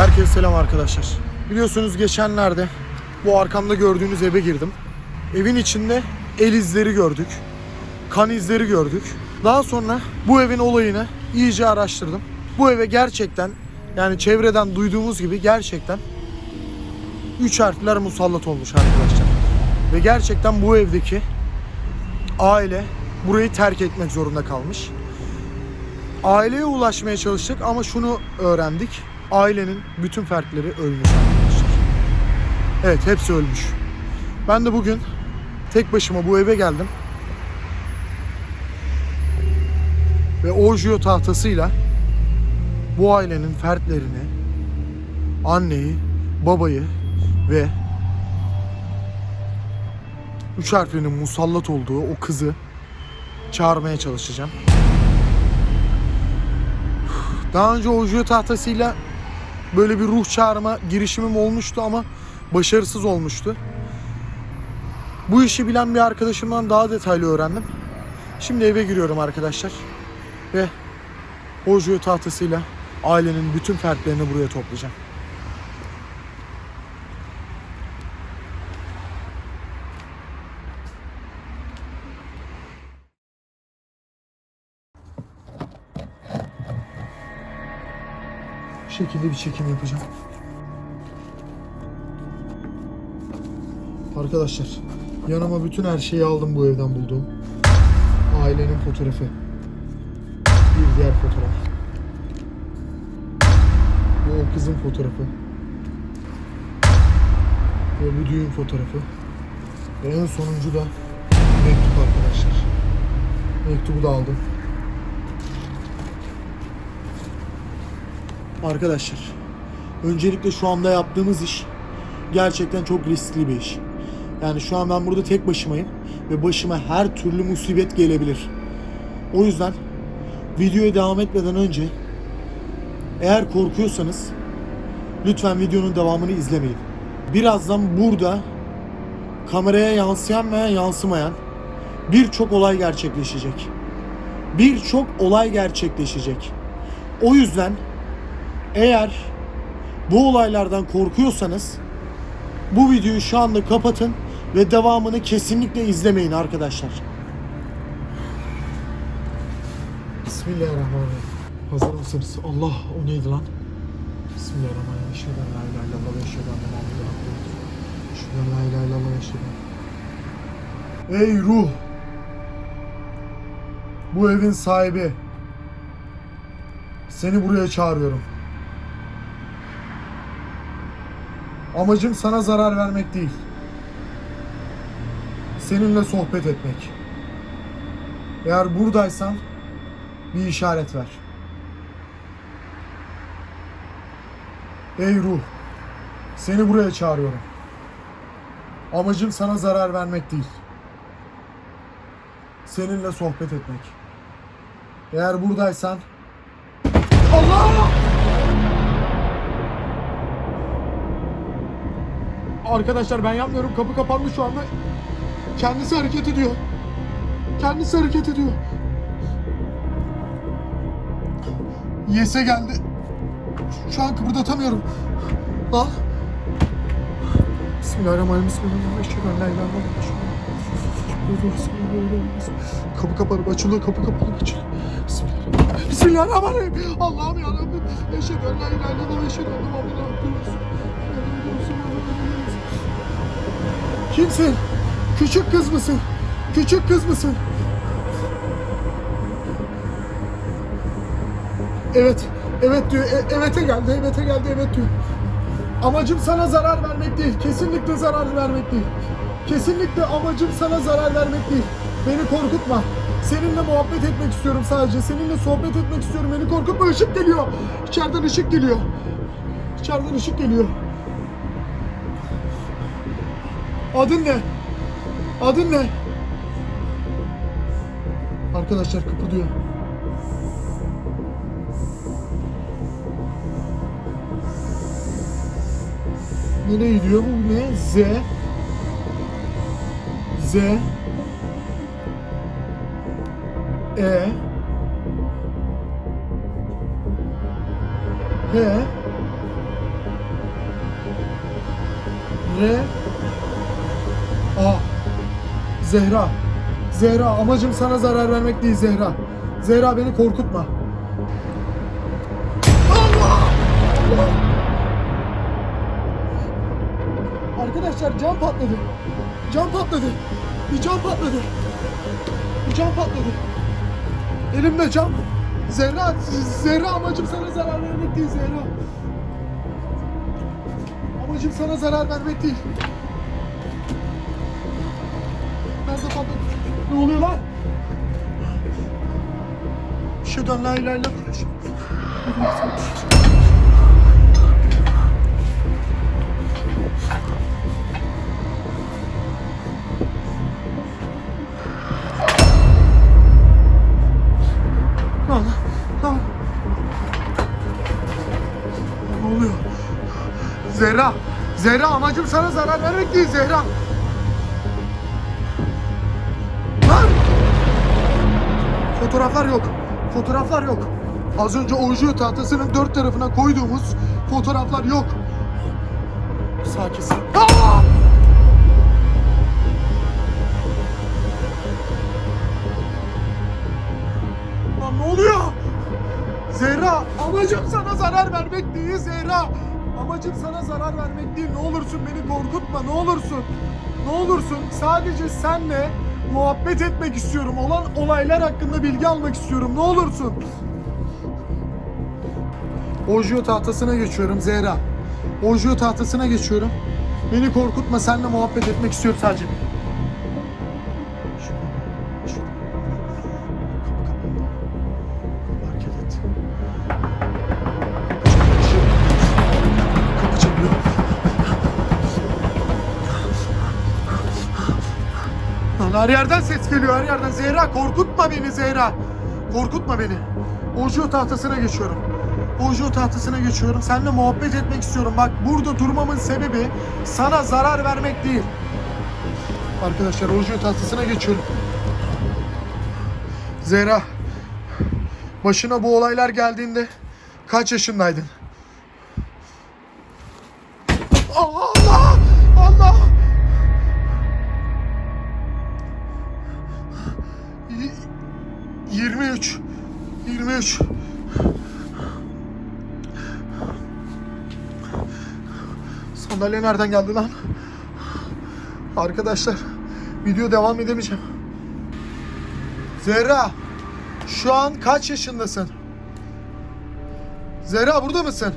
Herkese selam arkadaşlar. Biliyorsunuz geçenlerde bu arkamda gördüğünüz eve girdim. Evin içinde el izleri gördük. Kan izleri gördük. Daha sonra bu evin olayını iyice araştırdım. Bu eve gerçekten yani çevreden duyduğumuz gibi gerçekten üç harfler musallat olmuş arkadaşlar. Ve gerçekten bu evdeki aile burayı terk etmek zorunda kalmış. Aileye ulaşmaya çalıştık ama şunu öğrendik. Ailenin bütün fertleri ölmüş arkadaşlar. Evet hepsi ölmüş. Ben de bugün tek başıma bu eve geldim. Ve Orjio tahtasıyla bu ailenin fertlerini, anneyi, babayı ve üç harflinin musallat olduğu o kızı çağırmaya çalışacağım. Daha önce Ojuyo tahtasıyla böyle bir ruh çağırma girişimim olmuştu ama başarısız olmuştu. Bu işi bilen bir arkadaşımdan daha detaylı öğrendim. Şimdi eve giriyorum arkadaşlar. Ve Ojuyo tahtasıyla ailenin bütün fertlerini buraya toplayacağım. Şekilde bir çekim yapacağım. Arkadaşlar yanıma bütün her şeyi aldım bu evden bulduğum. Ailenin fotoğrafı. Bir diğer fotoğraf. Bu o kızın fotoğrafı. Ve bu düğün fotoğrafı. Ve en sonuncu da mektup arkadaşlar. Mektubu da aldım. Arkadaşlar, öncelikle şu anda yaptığımız iş gerçekten çok riskli bir iş. Yani şu an ben burada tek başımayım ve başıma her türlü musibet gelebilir. O yüzden videoya devam etmeden önce eğer korkuyorsanız lütfen videonun devamını izlemeyin. Birazdan burada kameraya yansıyan veya yansımayan birçok olay gerçekleşecek. Birçok olay gerçekleşecek. O yüzden eğer bu olaylardan korkuyorsanız bu videoyu şu anda kapatın ve devamını kesinlikle izlemeyin arkadaşlar. Bismillahirrahmanirrahim. Hazır mısınız? Allah o neydi lan? Bismillahirrahmanirrahim. En la ilahe illallah ve enne- Ey ruh! Bu evin sahibi. Seni buraya çağırıyorum. Amacım sana zarar vermek değil. Seninle sohbet etmek. Eğer buradaysan bir işaret ver. Ey ruh, seni buraya çağırıyorum. Amacım sana zarar vermek değil. Seninle sohbet etmek. Eğer buradaysan Arkadaşlar ben yapmıyorum. Kapı kapandı şu anda. Kendisi hareket ediyor. Kendisi hareket ediyor. Yes'e geldi. Şu an kıpırdatamıyorum. Lan. Bismillahirrahmanirrahim. Bismillahirrahmanirrahim. En- Bismillahirrahmanirrahim. Kapı kapanıp açılıyor. Kapı kapanıp açılıyor. Bismillahirrahmanirrahim. Bismillahirrahmanirrahim. Allah'ım ya Rabbim. Eşhedü en la ilahe illallah. Eşhedü enne Kimsin? Küçük kız mısın? Küçük kız mısın? Evet, evet diyor. E- evet'e geldi, evet'e geldi, evet diyor. Amacım sana zarar vermek değil. Kesinlikle zarar vermek değil. Kesinlikle amacım sana zarar vermek değil. Beni korkutma. Seninle muhabbet etmek istiyorum sadece. Seninle sohbet etmek istiyorum. Beni korkutma. Işık geliyor. İçeriden ışık geliyor. İçeriden ışık geliyor. Adın ne? Adın ne? Arkadaşlar kıpırdıyor. Nereye gidiyor bu ne? Z Z E H R A Zehra Zehra amacım sana zarar vermek değil Zehra. Zehra beni korkutma. Allah! Allah! Arkadaşlar cam patladı. Cam patladı. Bir cam patladı. Bir cam patladı. Elimde cam. Zehra, Zehra amacım sana zarar vermek değil Zehra. Amacım sana zarar vermek değil. Ne oluyor lan? Şuradan la ilahe illallah. Lan. Ne oluyor? Zehra. Zehra amacım sana zarar vermek değil Zehra. Fotoğraflar yok. Fotoğraflar yok. Az önce ojo tahtasının dört tarafına koyduğumuz fotoğraflar yok. Sakin. Aa! Lan ne oluyor? Zehra, amacım sana zarar vermek değil Zehra. Amacım sana zarar vermek değil. Ne olursun beni korkutma, ne olursun. Ne olursun sadece senle muhabbet etmek istiyorum. Olan olaylar hakkında bilgi almak istiyorum. Ne olursun. Ojo tahtasına geçiyorum Zehra. Ojo tahtasına geçiyorum. Beni korkutma, seninle muhabbet etmek istiyorum sadece. Her yerden ses geliyor her yerden. Zehra korkutma beni Zehra. Korkutma beni. Ojo tahtasına geçiyorum. Ojo tahtasına geçiyorum. Seninle muhabbet etmek istiyorum. Bak burada durmamın sebebi sana zarar vermek değil. Arkadaşlar Ojo tahtasına geçiyorum. Zehra. Başına bu olaylar geldiğinde kaç yaşındaydın? Allah! Sandalye nereden geldi lan? Arkadaşlar video devam edemeyeceğim. Zehra şu an kaç yaşındasın? Zehra burada mısın?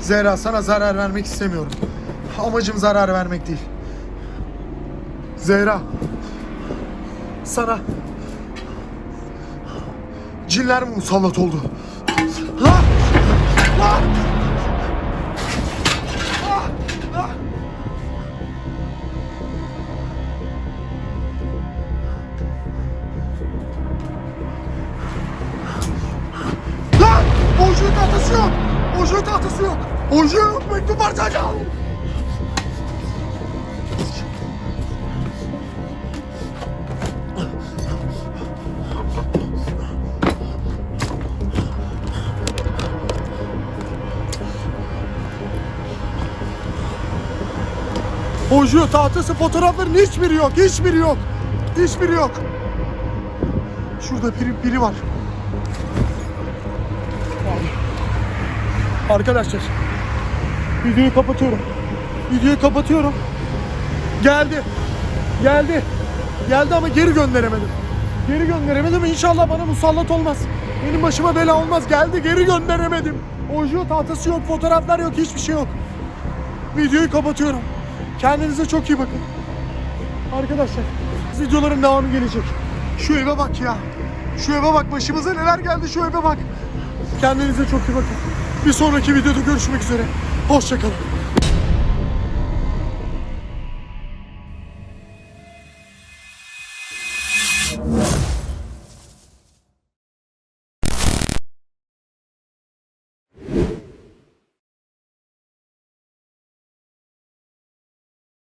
Zehra sana zarar vermek istemiyorum. Amacım zarar vermek değil. Zehra sana cinler musallat oldu? Lan! Lan! Ojo tahtası fotoğrafların hiçbiri yok, hiçbiri yok. Hiçbiri yok. Şurada biri, biri var. Arkadaşlar videoyu kapatıyorum. Videoyu kapatıyorum. Geldi. Geldi. Geldi ama geri gönderemedim. Geri gönderemedim. İnşallah bana musallat olmaz. Benim başıma bela olmaz. Geldi geri gönderemedim. Ojo tahtası yok, fotoğraflar yok, hiçbir şey yok. Videoyu kapatıyorum. Kendinize çok iyi bakın. Arkadaşlar videoların devamı gelecek. Şu eve bak ya. Şu eve bak başımıza neler geldi şu eve bak. Kendinize çok iyi bakın. Bir sonraki videoda görüşmek üzere. Hoşçakalın.